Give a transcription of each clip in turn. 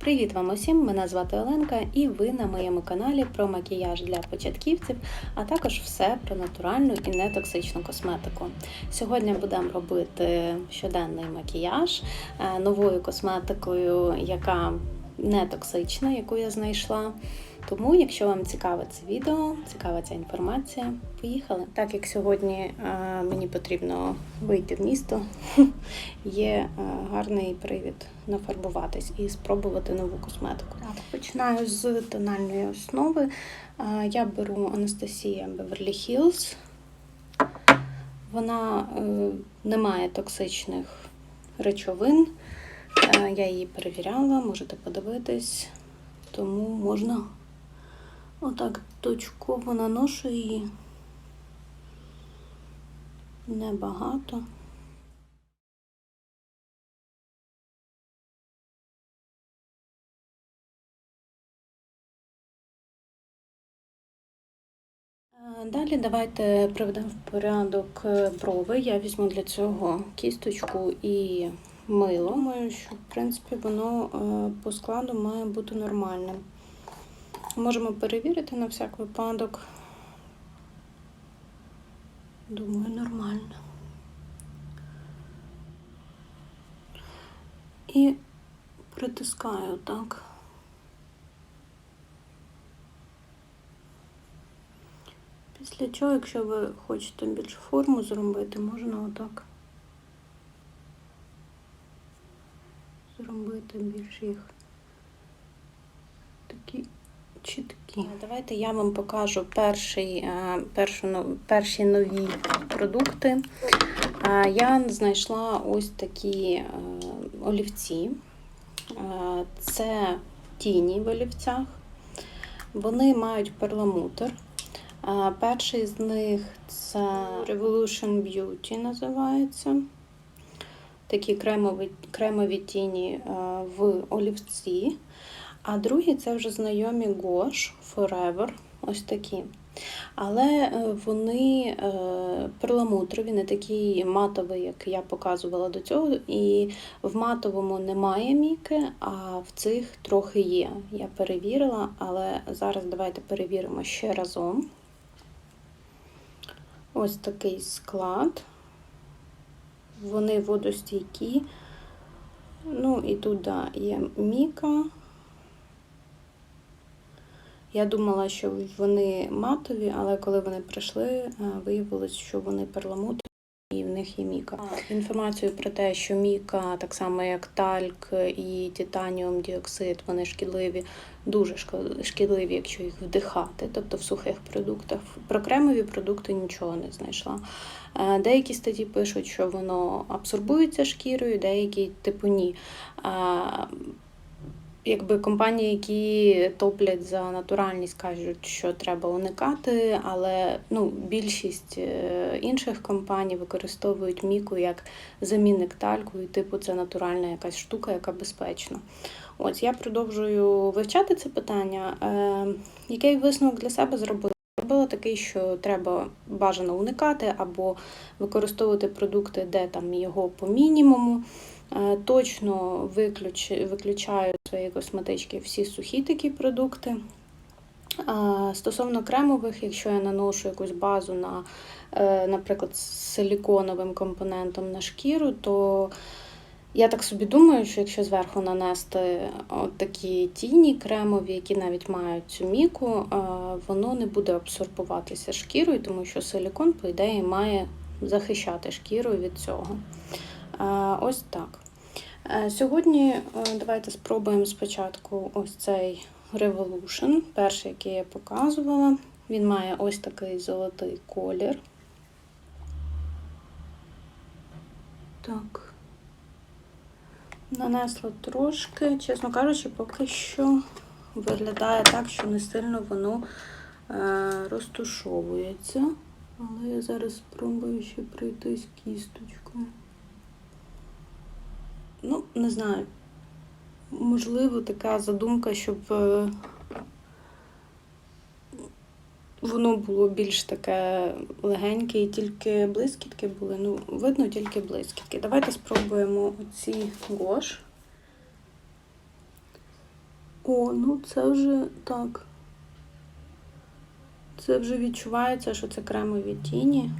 Привіт вам усім! Мене звати Оленка, і ви на моєму каналі про макіяж для початківців, а також все про натуральну і нетоксичну косметику. Сьогодні будемо робити щоденний макіяж е, новою косметикою, яка не токсична, яку я знайшла. Тому, якщо вам цікаве це відео, цікава ця інформація, поїхали. Так як сьогодні е, мені потрібно вийти в місто, є е, гарний привід нафарбуватись і спробувати нову косметику. Так, починаю з тональної основи. Е, Я беру Анастасія Beverly Hills. Вона е, не має токсичних речовин. Е, Я її перевіряла, можете подивитись, тому можна отак точково наношу її. Небагато. Е, Далі давайте приведемо в порядок е, брови. Я візьму для цього кісточку і мило. Думаю, що в принципі воно е, по складу має бути нормальним. Можемо перевірити на всяк випадок. Думаю, нормально. І притискаю так. Після чого, якщо ви хочете більш форму зробити, можна отак зробити більш їх такі чіткі. Давайте я вам покажу перший, е, першу, перші нові продукти. Я знайшла ось такі е, олівці. Е, Це тіні в олівцях. Вони мають перламутр. Перший з них це Revolution Beauty називається. Такі кремові, кремові тіні в олівці. А другий це вже знайомі Gosh Forever. Ось такі. Але е, вони е, перламутрові, не такі матові, як я показувала до цього. І в матовому немає міки, а в цих трохи є. Я перевірила, але зараз давайте перевіримо ще разом. Ось такий склад. Вони водостійкі. Ну і тут да, є міка. Я думала, що вони матові, але коли вони прийшли, виявилось, що вони перламутрові і в них є міка. Інформацію про те, що міка, так само як тальк і титаніум діоксид, вони шкідливі, дуже шкідливі, якщо їх вдихати, тобто в сухих продуктах. Про кремові продукти нічого не знайшла. Деякі статті пишуть, що воно абсорбується шкірою, деякі типу ні. Якби компанії, які топлять за натуральність, кажуть, що треба уникати, але ну, більшість е, інших компаній використовують міку як замінник тальку, і типу це натуральна якась штука, яка безпечна. Ось я продовжую вивчати це питання. Е, Який висновок для себе зробила? Зробила такий, що треба бажано уникати або використовувати продукти, де там його по мінімуму. Точно виключ, виключаю з своєї косметички всі сухі такі продукти. Стосовно кремових, якщо я наношу якусь базу на, е, наприклад, силіконовим компонентом на шкіру, то я так собі думаю, що якщо зверху нанести от такі тіні кремові, які навіть мають цю міку, воно не буде абсорбуватися шкірою, тому що силікон, по ідеї, має захищати шкіру від цього. Ось так. Сьогодні давайте спробуємо спочатку ось цей Revolution, перший, який я показувала. Він має ось такий золотий колір. Так. Нанесла трошки, чесно кажучи, поки що виглядає так, що не сильно воно розтушовується. Але я зараз спробую ще пройтись кісточкою. Ну, не знаю. Можливо, така задумка, щоб е, воно було більш таке легеньке і тільки блискітки були. Ну, видно тільки блискітки. Давайте спробуємо оці гош. О, ну це вже так. Це вже відчувається, що це кремові тіні.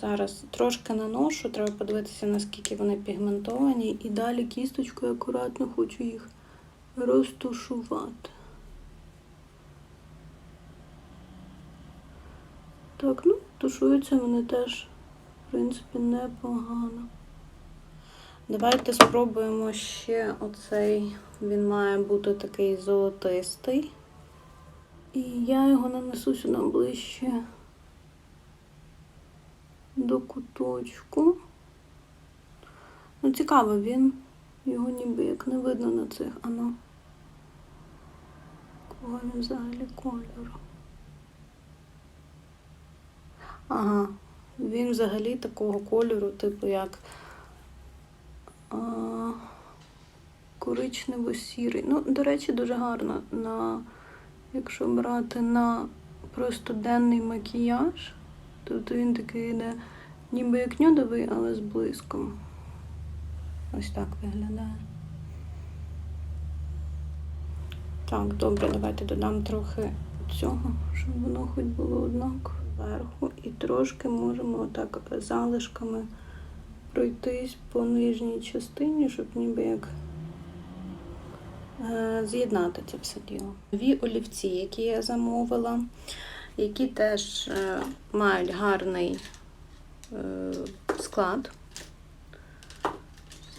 Зараз трошки наношу, треба подивитися, наскільки вони пігментовані. І далі кісточкою акуратно хочу їх розтушувати. Так, ну, тушуються вони теж, в принципі, непогано. Давайте спробуємо ще оцей. Він має бути такий золотистий. І я його нанесу сюди ближче до куточку. Ну, цікаво, він його ніби як не видно на цих, ано. Кого він взагалі кольору? Ага, він взагалі такого кольору, типу як а, коричнево-сірий. Ну, до речі, дуже гарно на, якщо брати на просто денний макіяж, тобто він такий йде ніби як нюдовий, але з блиском. Ось так виглядає. Так, добре, давайте додам трохи цього, щоб воно хоч було однаково зверху. І трошки можемо отак залишками пройтись по нижній частині, щоб ніби як е, з'єднати це все діло. Дві олівці, які я замовила, які теж е, мають гарний е, склад.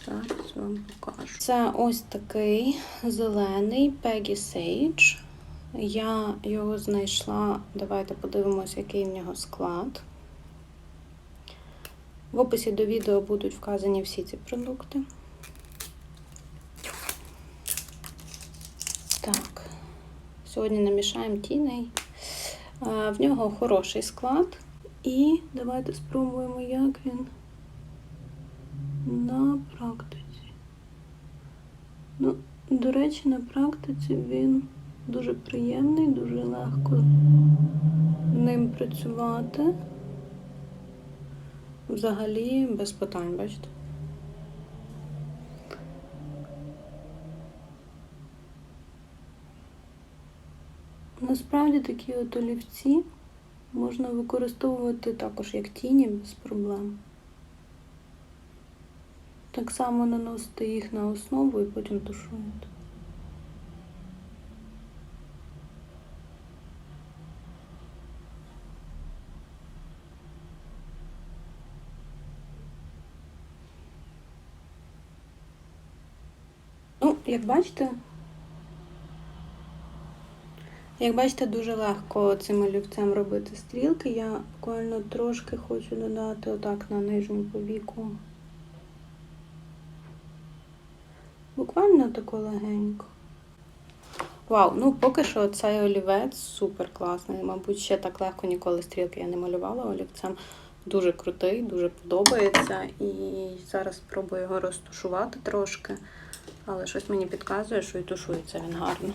Зараз вам покажу. Це ось такий зелений Peggy Sage. Я його знайшла. Давайте подивимося, який в нього склад. В описі до відео будуть вказані всі ці продукти. Так, сьогодні намішаємо тіней. В нього хороший склад. І давайте спробуємо, як він на практиці. Ну, до речі, на практиці він дуже приємний, дуже легко ним працювати. Взагалі без питань, бачите? Насправді такі от олівці можна використовувати також як тіні без проблем. Так само наносити їх на основу і потім тушуєте. Ну, як бачите, як бачите, дуже легко цим олівцем робити стрілки. Я буквально трошки хочу додати отак на нижню повіку. Буквально тако легенько. Вау, ну поки що цей олівець супер класний. Мабуть, ще так легко ніколи стрілки я не малювала олівцем. Дуже крутий, дуже подобається. І зараз спробую його розтушувати трошки. Але щось мені підказує, що і тушується він гарно.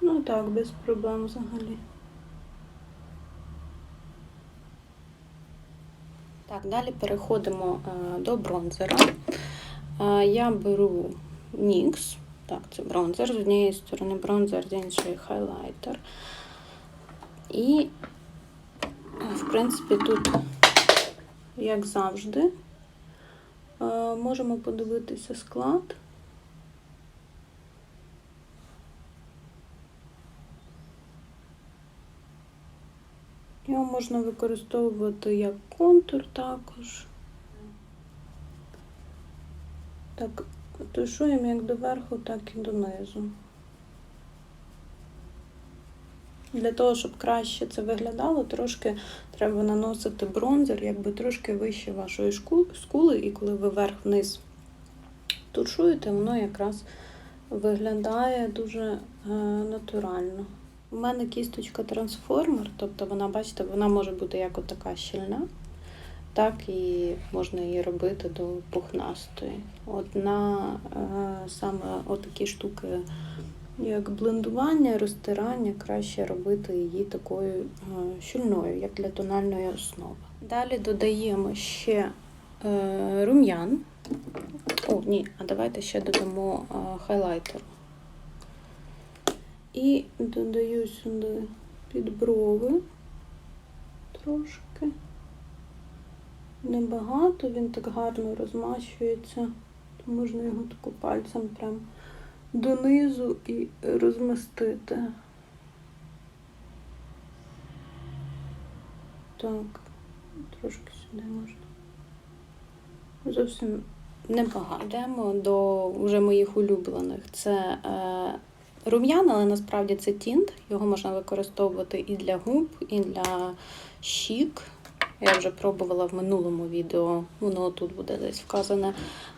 Ну так, без проблем взагалі. Так, далі переходимо е, до бронзера. Е, я беру NYX. Так, це бронзер. З однієї сторони бронзер, з іншої хайлайтер. І, в принципі, тут, як завжди, е, можемо подивитися склад. Його можна використовувати як контур також. Так, тушуємо як доверху, так і донизу. Для того, щоб краще це виглядало, трошки треба наносити бронзер, якби трошки вище вашої скули, і коли ви вверх-вниз тушуєте, воно якраз виглядає дуже е, натурально. У мене кісточка трансформер, тобто вона, бачите, вона може бути як така щільна, так і можна її робити до пухнастої. От на е, саме отакі штуки, як блендування, розтирання, краще робити її такою е, щільною, як для тональної основи. Далі додаємо ще е, рум'ян. О, ні, а давайте ще додамо е, хайлайтер. І додаю сюди під брови трошки. Небагато, він так гарно розмащується, то можна його тако пальцем прям донизу і розмістити. Так, трошки сюди можна. Зовсім небагато. Йдемо до вже моїх улюблених. Це е, рум'ян, але насправді це тінт. Його можна використовувати і для губ, і для щік. Я вже пробувала в минулому відео, воно тут буде десь вказане.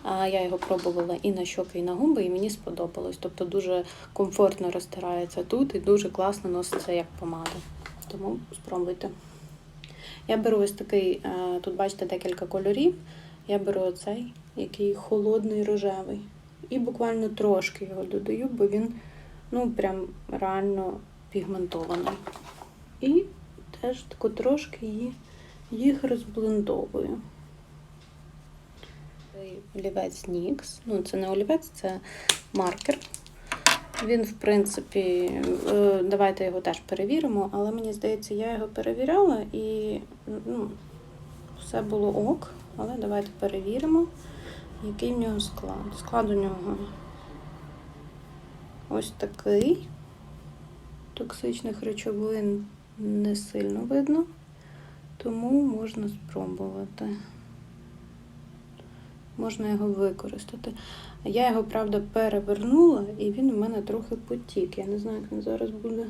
Я його пробувала і на щоки, і на губи, і мені сподобалось. Тобто дуже комфортно розтирається тут і дуже класно носиться як помада. Тому спробуйте. Я беру ось такий, е, тут бачите декілька кольорів. Я беру оцей, який холодний рожевий. І буквально трошки його додаю, бо він ну прям реально пігментований. І теж тако трошки їх розблендовую. Олівець NYX. Ну, це не олівець, це маркер. Він, в принципі, е, давайте його теж перевіримо, але мені здається, я його перевіряла і ну, все було ок. Але давайте перевіримо, який в нього склад. Склад у нього ось такий. Токсичних речовин не сильно видно, тому можна спробувати. Можна його використати. Я його, правда, перевернула, і він у мене трохи потік. Я не знаю, як він зараз буде.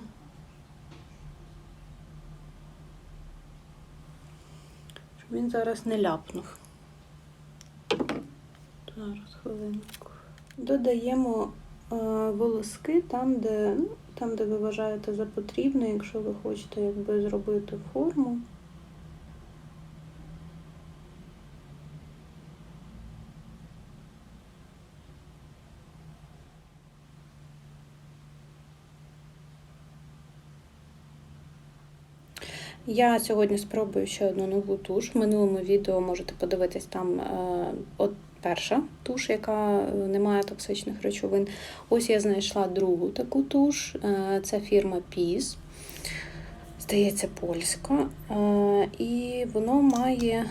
Щоб він зараз не ляпнув. Зараз хвилинку. Додаємо волоски там, де, ну, там, де ви вважаєте за потрібне, якщо ви хочете якби зробити форму. Я сьогодні спробую ще одну нову туш. В минулому відео можете подивитись там е, от перша туш, яка е, не має токсичних речовин. Ось я знайшла другу таку туш. Е, це фірма Peace. Здається, польська. І воно має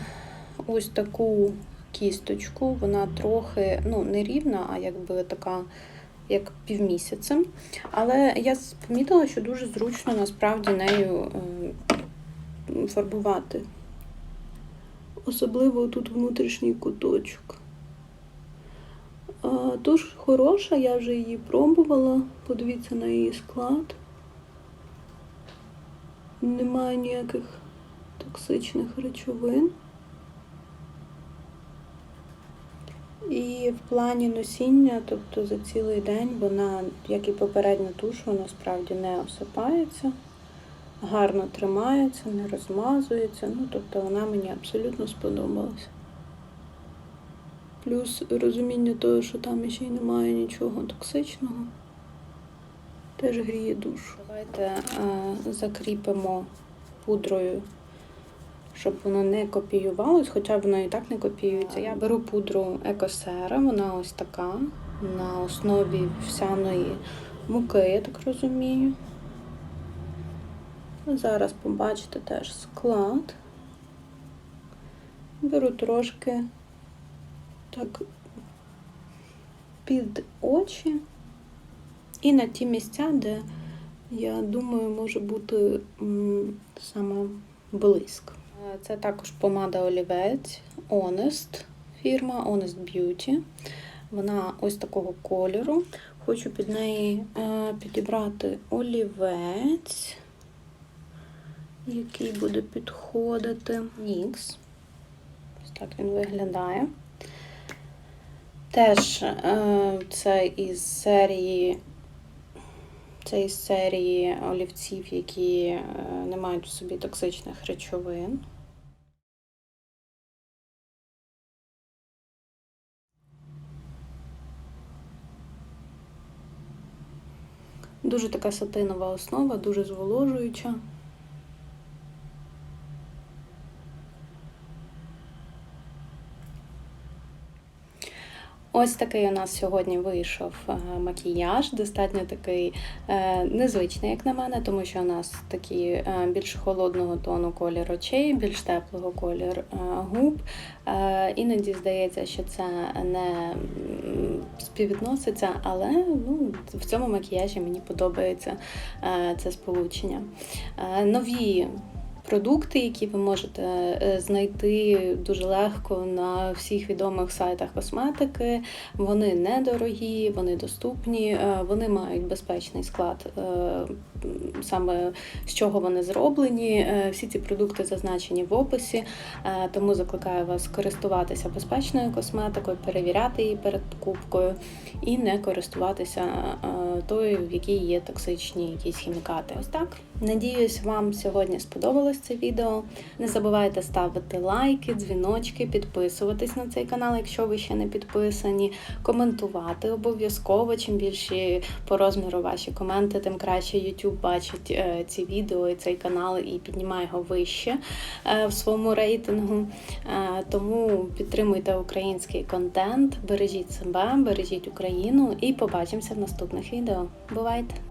ось таку кісточку. Вона трохи ну, не рівна, а якби така. Як півмісяцем. Але я помітила, що дуже зручно насправді нею фарбувати. Особливо тут внутрішній куточок. Тож хороша, я вже її пробувала. Подивіться на її склад. Немає ніяких токсичних речовин. І в плані носіння, тобто за цілий день, вона, як і попередня туш, вона справді не осипається, гарно тримається, не розмазується. Ну, тобто вона мені абсолютно сподобалась. Плюс розуміння того, що там ще й немає нічого токсичного, теж гріє душу. Давайте а, закріпимо пудрою щоб воно не копіювалось, хоча воно і так не копіюється. Я беру пудру Екосера, вона ось така, на основі всяної муки, я так розумію. Зараз побачите теж склад. Беру трошки так під очі і на ті місця, де, я думаю, може бути саме блиск. Це також помада олівець Honest, фірма Honest Beauty. Вона ось такого кольору. Хочу під неї е, підібрати олівець, який буде підходити. NYX. Ось так він виглядає. Теж е, це із серії це із серії олівців, які е, не мають в собі токсичних речовин. Дуже така сатинова основа, дуже зволожуюча. Ось такий у нас сьогодні вийшов е, макіяж, достатньо такий е, незвичний, як на мене, тому що у нас такі е, більш холодного тону колір очей, більш теплого колір губ. Іноді здається, що це не співвідноситься, але ну, в цьому макіяжі мені подобається це сполучення. Нові продукти, які ви можете е, знайти дуже легко на всіх відомих сайтах косметики. Вони недорогі, вони доступні, е, вони мають безпечний склад, е, саме з чого вони зроблені. Е, Всі ці продукти зазначені в описі, е, тому закликаю вас користуватися безпечною косметикою, перевіряти її перед покупкою і не користуватися е, тою, в якій є токсичні якісь хімікати. Ось так. Надіюсь, вам сьогодні сподобалось це відео. Не забувайте ставити лайки, дзвіночки, підписуватись на цей канал, якщо ви ще не підписані, коментувати обов'язково. Чим більші по розміру ваші коменти, тим краще YouTube бачить е, ці відео і цей канал і піднімає його вище е, в своєму рейтингу. Е, Тому підтримуйте український контент, бережіть себе, бережіть Україну і побачимося в наступних відео. Бувайте!